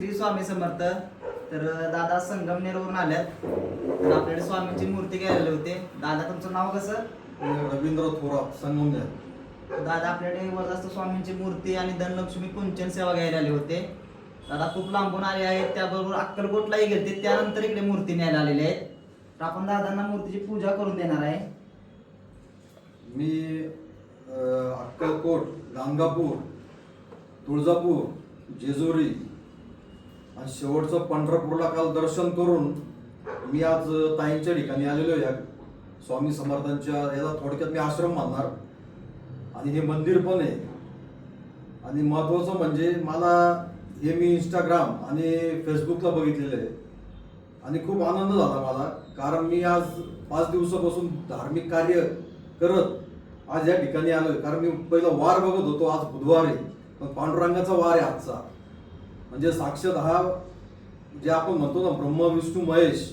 श्री स्वामी समर्थ. तर दादा संगमनेरवरून आल्यात. तर आपल्याकडे स्वामींची मूर्ती घ्यायला होते. दादा तुमचं नाव कसं? रवींद्र थोरात संगमनेर दादा आपल्याकडे वरदास्त स्वामींची मूर्ती आणि धनलक्ष्मी कुंचन सेवा घ्यायला आले होते. दादा खूप लांबून आले आहेत. त्याबरोबर अक्कलकोटलाही गेले त्यानंतर इकडे मूर्ती न्यायला आलेले आहेत. तर आपण दादांना मूर्तीची पूजा करून देणार आहे. मी अक्कलकोट गाणगापूर तुळजापूर जेजुरी आणि शेवटचं पंढरपूरला काल दर्शन करून मी आज ताईंच्या ठिकाणी आलेलो आहे. या स्वामी समर्थांच्या याला थोडक्यात मी आश्रम मानणार. आणि हे मंदिर पण आहे. आणि महत्त्वाचं म्हणजे मला हे मी इंस्टाग्राम आणि फेसबुकला बघितलेलं आहे. आणि खूप आनंद झाला मला. कारण मी आज पाच दिवसापासून धार्मिक कार्य करत आज या ठिकाणी आलोय. कारण मी पहिला वार बघत होतो. आज बुधवार आहे. पण पांडुरंगाचा वार आहे आजचा. म्हणजे साक्षात हा जे आपण म्हणतो ना ब्रह्म विष्णू महेश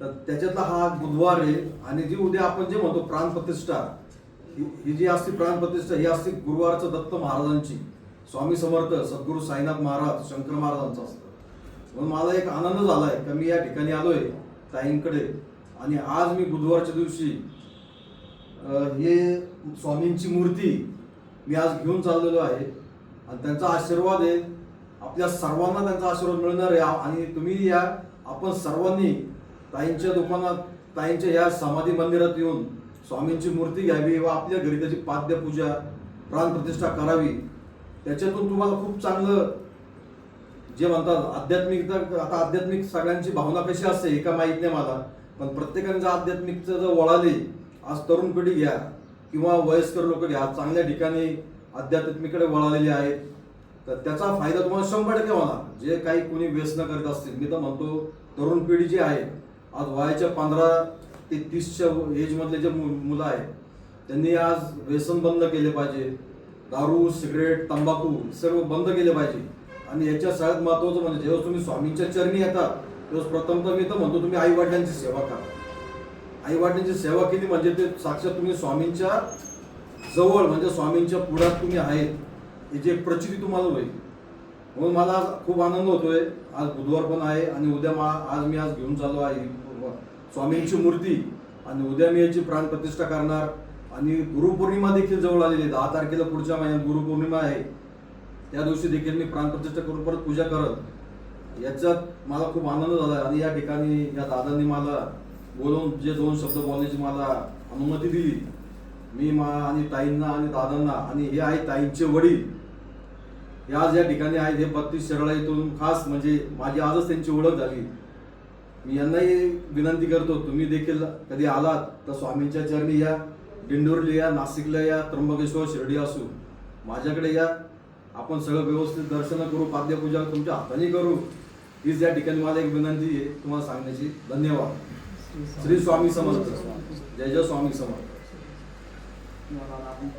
तर त्याच्यातला हा बुधवार आहे. आणि जी उद्या आपण जे म्हणतो प्राणप्रतिष्ठा ही ही जी असते प्राणप्रतिष्ठा ही असते गुरुवारचं दत्त महाराजांची. स्वामी समर्थ सद्गुरू साईनाथ महाराज शंकर महाराजांचं असतं. म्हणून मला एक आनंद झाला आहे का मी या ठिकाणी आलो आहे ताईंकडे. आणि आज मी बुधवारच्या दिवशी हे स्वामींची मूर्ती मी आज घेऊन चाललेलो आहे. आणि त्यांचा आशीर्वाद आहे. आपल्या सर्वांना त्यांचा आशीर्वाद मिळणार आहे. आणि तुम्ही या आपण सर्वांनी ताईंच्या दुकानात ताईंच्या या समाधी मंदिरात येऊन स्वामींची मूर्ती घ्यावी व आपल्या घरी त्याची पाद्यपूजा प्राणप्रतिष्ठा करावी. त्याच्यातून तुम्हाला खूप चांगलं जे म्हणतात आध्यात्मिकता आता आध्यात्मिक सगळ्यांची भावना कशी असते हे का माहीत नाही मला. पण प्रत्येकांचं आध्यात्मिकचं जर वळाली आज तरुण पिढी घ्या किंवा वयस्कर लोक घ्या चांगल्या ठिकाणी आध्यात्मिकडे वळालेले आहेत. तर त्याचा फायदा तुम्हाला शंभर टक्के होणार. जे काही कोणी व्यसन करीत असतील मी तर म्हणतो तरुण पिढी जी आहे आज वयाच्या पंधरा ते तीसच्या एजमधले जे मु- मुलं आहेत त्यांनी आज व्यसन बंद केले पाहिजे. दारू सिगरेट तंबाखू सर्व बंद केले पाहिजे. आणि याच्या सगळ्यात महत्त्वाचं म्हणजे जेव्हा तुम्ही स्वामींच्या चरणी येतात तेव्हा प्रथम तर मी तर म्हणतो तुम्ही आई वडिलांची सेवा करा. आई वडिलांची सेवा केली म्हणजे ते साक्षात तुम्ही स्वामींच्या जवळ म्हणजे स्वामींच्या पुढात तुम्ही आहेत. याची एक प्रचिती तुम्हाला होईल. म्हणून मला आज खूप आनंद होतोय. आज बुधवार पण आहे आणि उद्या मा आज मी आज घेऊन चाललो आहे. स्वामींची मूर्ती आणि उद्या मी याची प्राणप्रतिष्ठा करणार. आणि गुरुपौर्णिमा देखील जवळ आलेली आहे. दहा तारखेला पुढच्या महिन्यात गुरुपौर्णिमा आहे. त्या दिवशी देखील मी प्राणप्रतिष्ठा करून परत पूजा करत. याच्यात मला खूप आनंद झाला. आणि या ठिकाणी या दादांनी मला बोलवून जे दोन शब्द बोलण्याची मला अनुमती दिली. मी मा आणि ताईंना आणि दादांना आणि हे आहे ताईंचे वडील हे आज या ठिकाणी आहेत. हे बत्तीस शरळा इथून खास म्हणजे माझी आजच त्यांची ओळख झाली. मी यांनाही विनंती करतो तुम्ही देखील कधी आलात तर स्वामींच्या चरणी या दिंडोरीला या नाशिकला या त्र्यंबकेश्वर शिर्डी असू. माझ्याकडे या. आपण सगळं व्यवस्थित दर्शन करू पाद्यपूजा तुमच्या हाताने करू. हीच या ठिकाणी मला एक विनंती आहे तुम्हाला सांगण्याची. धन्यवाद. श्री स्वामी समर्थ. जय जय स्वामी समर्थ. Mengatakan,